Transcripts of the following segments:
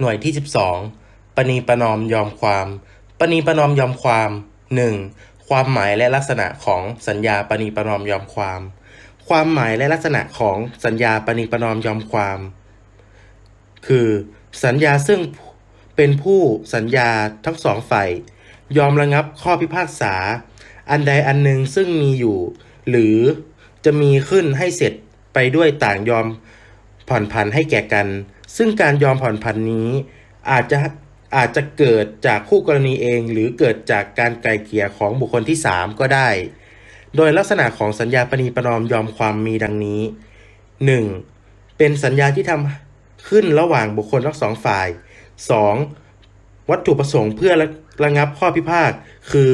หน่วยที่ 12ปณีประนอมยอมความปณีประนอมยอมความ 1. ความหมายและลักษณะของสัญญาปณีประนอมยอมความ ความหมายและลักษณะของสัญญาปณีประนอมยอมความ คือ สัญญาซึ่งเป็นผู้สัญญาทั้งสองฝ่ายยอมระงับข้อพิพากษา อันใดอันหนึ่งซึ่งมีอยู่ หรือจะมีขึ้นให้เสร็จไปด้วยต่างยอมผ่อนผันให้แก่กัน ซึ่งการยอมผ่อนผันนี้อาจจะอาจจะเกิดจากคู่กรณีเอง หรือเกิดจากการไกลเกลี่ยของบุคคลที่ 3 ก็ได้ โดยลักษณะของสัญญาปณีประนอมยอมความมีดังนี้ 1. เป็นสัญญาที่ทำขึ้นระหว่างบุคคลทั้งสองฝ่าย 2. วัตถุประสงค์เพื่อระระงับข้อพิพาทคือ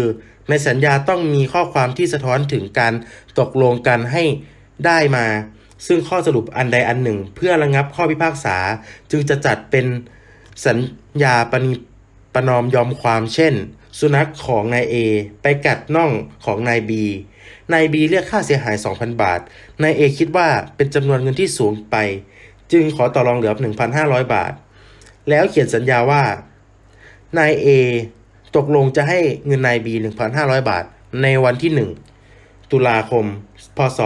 ในสัญญาต้องมีข้อความที่สะท้อนถึงการตกลงกันให้ได้มา ซึ่งข้อสรุปอันใดอันหนึ่ง เพื่อระงับข้อพิพากษา จึงจะจัดเป็นสัญญาปณีประนอมยอมความเช่น สุนัขของนาย A ไปกัดน่องของนาย B นาย B เรียกค่าเสียหาย 2,000 บาท นาย A คิดว่าเป็นจำนวนเงินที่สูงไป จึงขอต่อรองเหลือ 1,500 บาท แล้วเขียนสัญญาว่า นาย A ตกลงจะให้เงินนาย B 1,500 บาท ในวันที่ 1 ตุลาคม พศ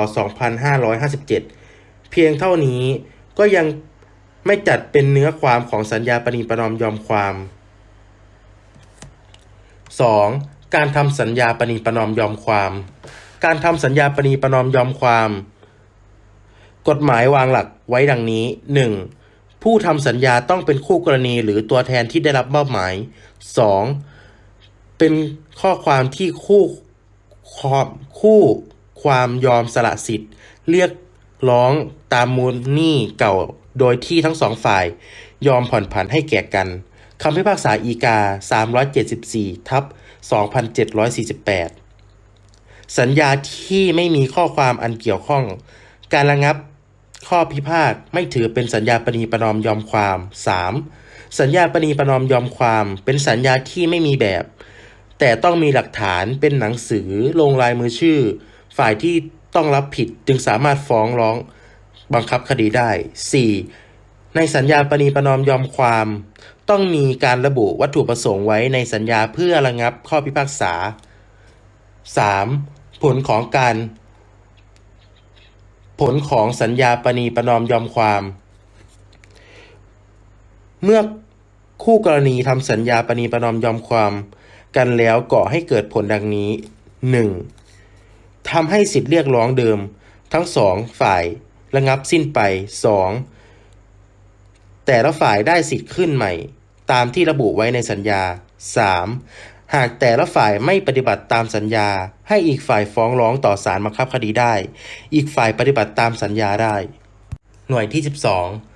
2557 เพียงเท่านี้ก็ยังไม่จัดเป็นเนื้อความของสัญญาปณีประนอมยอมความ 2. การทำสัญญาปณีประนอมยอมความ การทำสัญญาปณีประนอมยอมความ กฎหมายวางหลักไว้ดังนี้ 1. ผู้ทำสัญญาต้องเป็นคู่กรณีหรือตัวแทนที่ได้รับมอบหมาย 2. เป็นข้อความที่คู่ความคู่ความยอมสละสิทธิ์ เรียก ร้องตามมูลหนี้เก่าโดยที่ทั้งสองฝ่าย ยอมผ่อนผันให้แก่กันคำพิพากษาอีกา 374 ทับ 2748 สัญญาที่ไม่มีข้อความอันเกี่ยวข้อง การระงับข้อพิพาทไม่ถือเป็นสัญญาปณีประนอมยอมความ 3. สัญญาปณีประนอมยอมความ เป็นสัญญาที่ไม่มีแบบ แต่ต้องมีหลักฐานเป็นหนังสือลงลายมือชื่อ ฝ่ายที่ ต้องรับผิดจึงสามารถฟ้องร้องบังคับคดีได้ 4. ในสัญญาปณีประนอมยอมความ ต้องมีการระบุวัตถุประสงค์ไว้ในสัญญาเพื่อระงับข้อพิพากษา 3. ผลของการ ผลของสัญญาปณีประนอมยอมความ เมื่อคู่กรณีทำสัญญาปณีประนอมยอมความ กันแล้วก่อให้เกิดผลดังนี้ 1. ทำให้สิทธิเรียกร้องเดิม ทั้งสองฝ่ายระงับสิ้นไป 2. แต่ละฝ่ายได้สิทธิ์ขึ้นใหม่ ตามที่ระบุไว้ในสัญญา 3. หากแต่ละฝ่ายไม่ปฏิบัติตามสัญญา ให้อีกฝ่ายฟ้องร้องต่อศาลบังคับคดีได้ อีกฝ่ายปฏิบัติตามสัญญาได้ หน่วยที่ 12